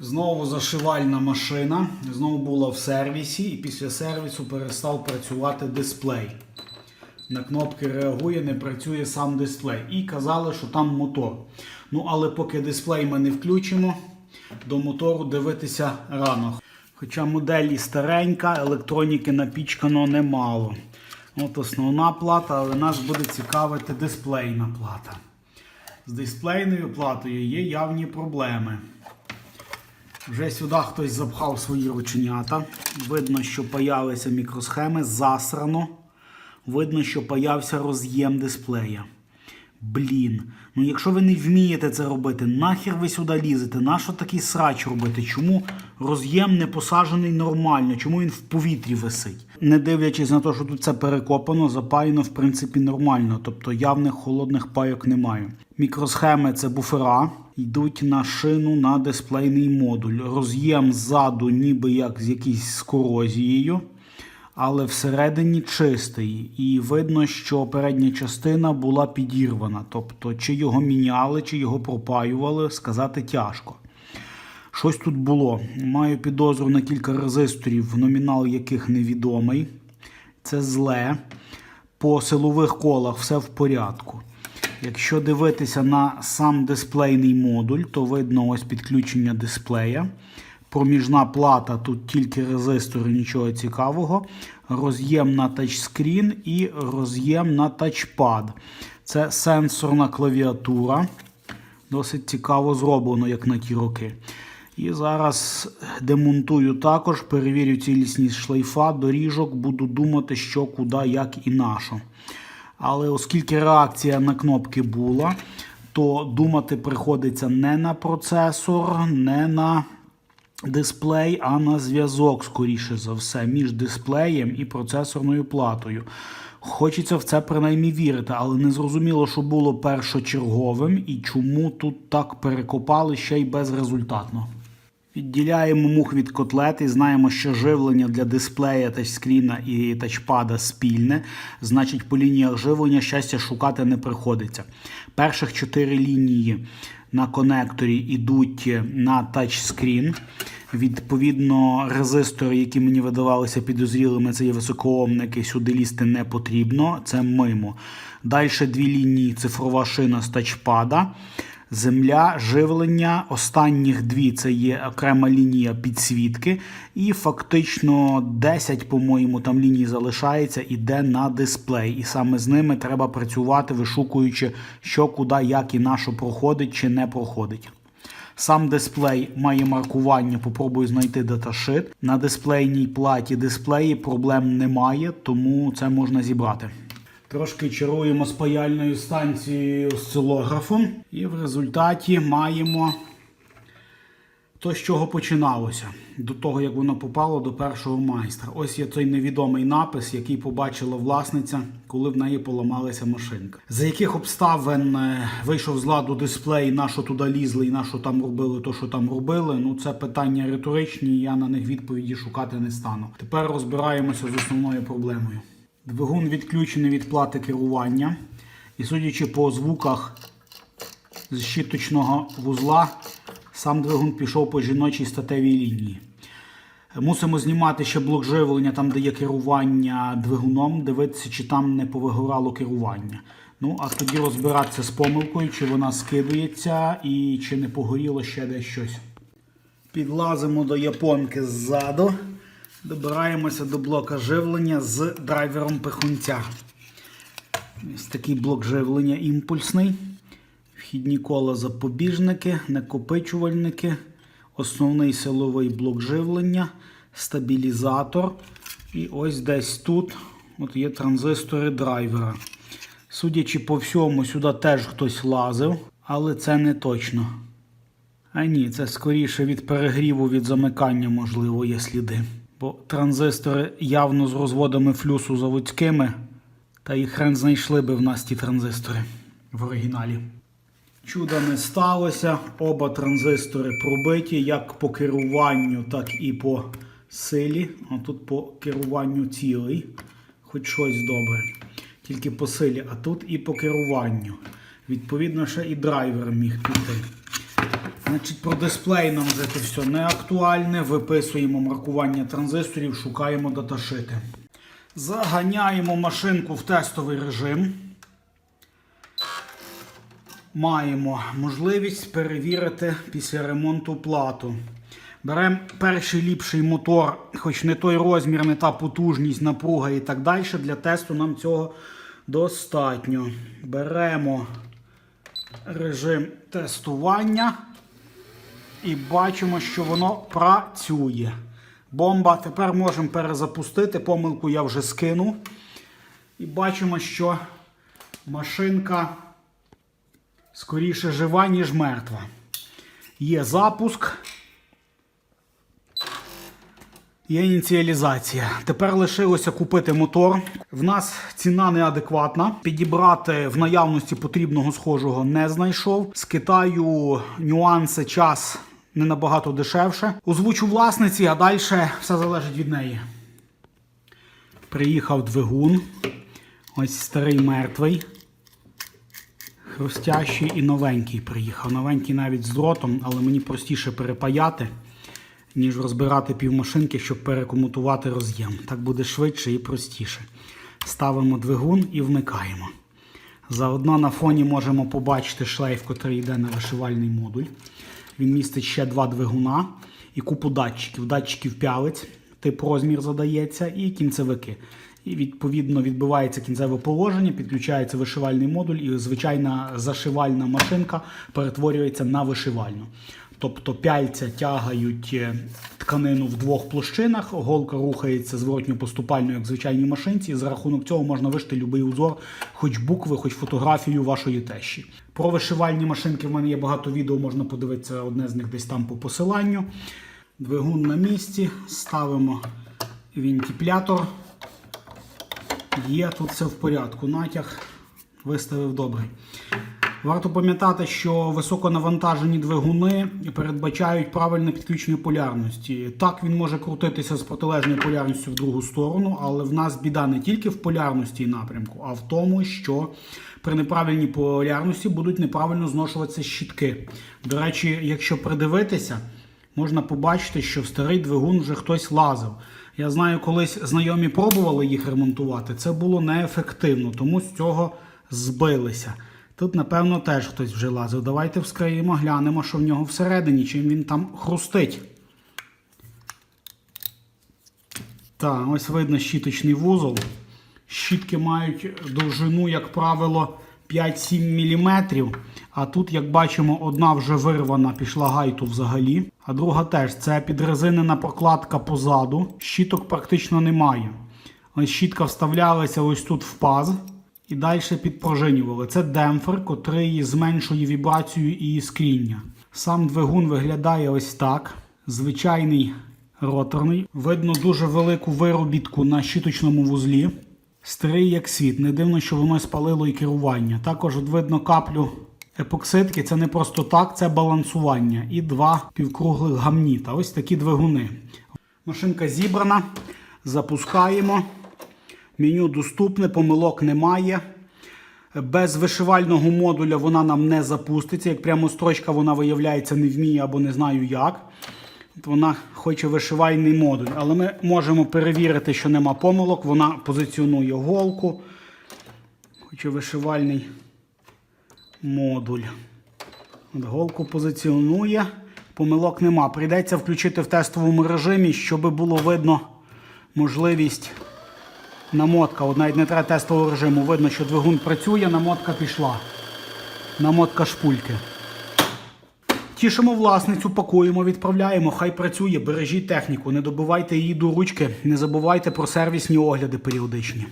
Знову зашивальна машина. Знову була в сервісі, і після сервісу перестав працювати дисплей. На кнопки реагує, не працює сам дисплей. І казали, що там мотор. Ну, але поки дисплей ми не включимо, до мотору дивитися рано. Хоча модель і старенька, електроніки напічкано немало. От основна плата, але нас буде цікавити дисплейна плата. З дисплейною платою є явні проблеми. Вже сюди хтось запхав свої рученята. Видно, що появилися мікросхеми, засрано. Видно, що появився роз'єм дисплея. Блін. Ну якщо ви не вмієте це робити, нахер ви сюди лізете? Нащо такий срач робити? Чому роз'єм не посаджений нормально? Чому він в повітрі висить? Не дивлячись на те, що тут це перекопано, запаяно в принципі нормально, тобто явних холодних пайок немає. Мікросхеми це буфера, йдуть на шину на дисплейний модуль. Роз'єм ззаду, ніби як з якоюсь з корозією але всередині чистий. І видно, що передня частина була підірвана. Тобто, чи його міняли, чи його пропаювали, сказати тяжко. Щось тут було. Маю підозру на кілька резисторів, номінал яких невідомий. Це зле. По силових колах все в порядку. Якщо дивитися на сам дисплейний модуль, то видно ось підключення дисплея. Проміжна плата, тут тільки резистори, нічого цікавого. Роз'єм на тачскрін і роз'єм на тачпад. Це сенсорна клавіатура. Досить цікаво зроблено, як на ті роки. І зараз демонтую також, перевірю цілісність шлейфа, доріжок, буду думати, що, куди, як і на що. Але оскільки реакція на кнопки була, то думати приходиться не на процесор, не на дисплей, а на зв'язок, скоріше за все, між дисплеєм і процесорною платою. Хочеться в це принаймні вірити, але не зрозуміло, що було першочерговим і чому тут так перекопали ще й безрезультатно. Відділяємо мух від котлет і знаємо, що живлення для дисплея, тачскріна і тачпада спільне. Значить, по лініях живлення щастя шукати не приходиться. Перших чотири лінії на конекторі йдуть на тачскрін. Відповідно, резистори, які мені видавалися підозрілими, це є високоомники, сюди лізти не потрібно, це мимо. Далі дві лінії цифрова шина з тачпада. Земля, живлення. Останніх дві це є окрема лінія підсвітки. І фактично 10, по-моєму, там ліній залишається, іде на дисплей. І саме з ними треба працювати, вишукуючи, що, куди, як і на що проходить чи не проходить. Сам дисплей має маркування, попробую знайти даташит. На дисплейній платі дисплеї проблем немає, тому це можна зібрати. Трошки чаруємо з паяльною станцією осцилографом, і в результаті маємо то, з чого починалося, до того, як воно попало до першого майстра. Ось є той невідомий напис, який побачила власниця, коли в неї поламалася машинка. За яких обставин е, вийшов з ладу дисплей, на що туди лізли і на що там робили, то що там робили. Ну це питання риторичні, я на них відповіді шукати не стану. Тепер розбираємося з основною проблемою. Двигун відключений від плати керування, і судячи по звуках з щіточного вузла, сам двигун пішов по жіночій статевій лінії. Мусимо знімати ще блок живлення, там де є керування двигуном, дивитися, чи там не повигорало керування. Ну, а тоді розбиратися з помилкою, чи вона скидується і чи не погоріло ще десь щось. Підлазимо до японки ззаду. Добираємося до блока живлення з драйвером пихунця. Ось такий блок живлення імпульсний. Вхідні кола запобіжники, накопичувальники, основний силовий блок живлення, стабілізатор. І ось десь тут от є транзистори драйвера. Судячи по всьому, сюди теж хтось лазив, але це не точно. А ні, це скоріше від перегріву, від замикання, можливо, є сліди. Бо транзистори явно з розводами флюсу заводськими, та і хрен знайшли би в нас ті транзистори в оригіналі. Чуда не сталося. Оба транзистори пробиті як по керуванню, так і по силі. А тут по керуванню цілий. Хоч щось добре. Тільки по силі, а тут і по керуванню. Відповідно, ще і драйвер міг піти. Значить, про дисплей нам вже це все не актуальне. Виписуємо маркування транзисторів, шукаємо даташити. Заганяємо машинку в тестовий режим. Маємо можливість перевірити після ремонту плату. Беремо перший ліпший мотор, хоч не той розмір, не та потужність, напруга і так далі. Для тесту нам цього достатньо. Беремо режим тестування і бачимо, що воно працює. Бомба. Тепер можемо перезапустити. Помилку я вже скинув. І бачимо, що машинка скоріше жива, ніж мертва. Є запуск. Є ініціалізація. Тепер лишилося купити мотор. В нас ціна неадекватна. Підібрати в наявності потрібного схожого не знайшов. З Китаю нюанси, час не набагато дешевше. Озвучу власниці, а далі все залежить від неї. Приїхав двигун. Ось старий мертвий. Хрустящий і новенький приїхав. Новенький навіть з дротом, але мені простіше перепаяти, ніж розбирати півмашинки, щоб перекомутувати роз'єм. Так буде швидше і простіше. Ставимо двигун і вмикаємо. Заодно на фоні можемо побачити шлейф, який йде на вишивальний модуль. Він містить ще два двигуна і купу датчиків. Датчиків пялець, тип розмір задається, і кінцевики. І відповідно відбувається кінцеве положення, підключається вишивальний модуль, і звичайна зашивальна машинка перетворюється на вишивальну. Тобто пяльця тягають е, тканину в двох площинах, голка рухається зворотньо поступально, як звичайній машинці, і за рахунок цього можна вишити будь-який узор, хоч букви, хоч фотографію вашої тещі. Про вишивальні машинки в мене є багато відео, можна подивитися одне з них десь там по посиланню. Двигун на місці, ставимо вентиплятор. Є, тут все в порядку. Натяг виставив добрий. Варто пам'ятати, що високонавантажені двигуни передбачають правильне підключення полярності. Так, він може крутитися з протилежною полярністю в другу сторону, але в нас біда не тільки в полярності і напрямку, а в тому, що при неправильній полярності будуть неправильно зношуватися щітки. До речі, якщо придивитися, можна побачити, що в старий двигун вже хтось лазив. Я знаю, колись знайомі пробували їх ремонтувати. Це було неефективно, тому з цього збилися. Тут, напевно, теж хтось вже лазив. Давайте вскриємо, глянемо, що в нього всередині, чим він там хрустить. Так, ось видно щіточний вузол. Щітки мають довжину, як правило, 5-7 мм. А тут, як бачимо, одна вже вирвана, пішла гайту взагалі. А друга теж це підрезинена прокладка позаду. Щіток практично немає. Щітка вставлялася ось тут в паз і далі підпружинювали. Це демпфер, котрий зменшує вібрацію і іскріння. Сам двигун виглядає ось так. Звичайний роторний. Видно дуже велику виробітку на щіточному вузлі. Старий як світ. Не дивно, що воно спалило і керування. Також видно каплю епоксидки. Це не просто так, це балансування. І два півкруглих гамніта. Ось такі двигуни. Машинка зібрана. Запускаємо. Меню доступне, помилок немає. Без вишивального модуля вона нам не запуститься. Як прямо строчка вона виявляється не вміє або не знаю як. Вона хоче вишивальний модуль. Але ми можемо перевірити, що нема помилок. Вона позиціонує голку. Хоче вишивальний модуль. От голку позиціонує. Помилок нема. Прийдеться включити в тестовому режимі, щоб було видно можливість. Намотка, от навіть не треба тестового режиму. Видно, що двигун працює, намотка пішла. Намотка шпульки. Тішимо власницю, пакуємо, відправляємо. Хай працює, бережіть техніку, не добивайте її до ручки, не забувайте про сервісні огляди періодичні.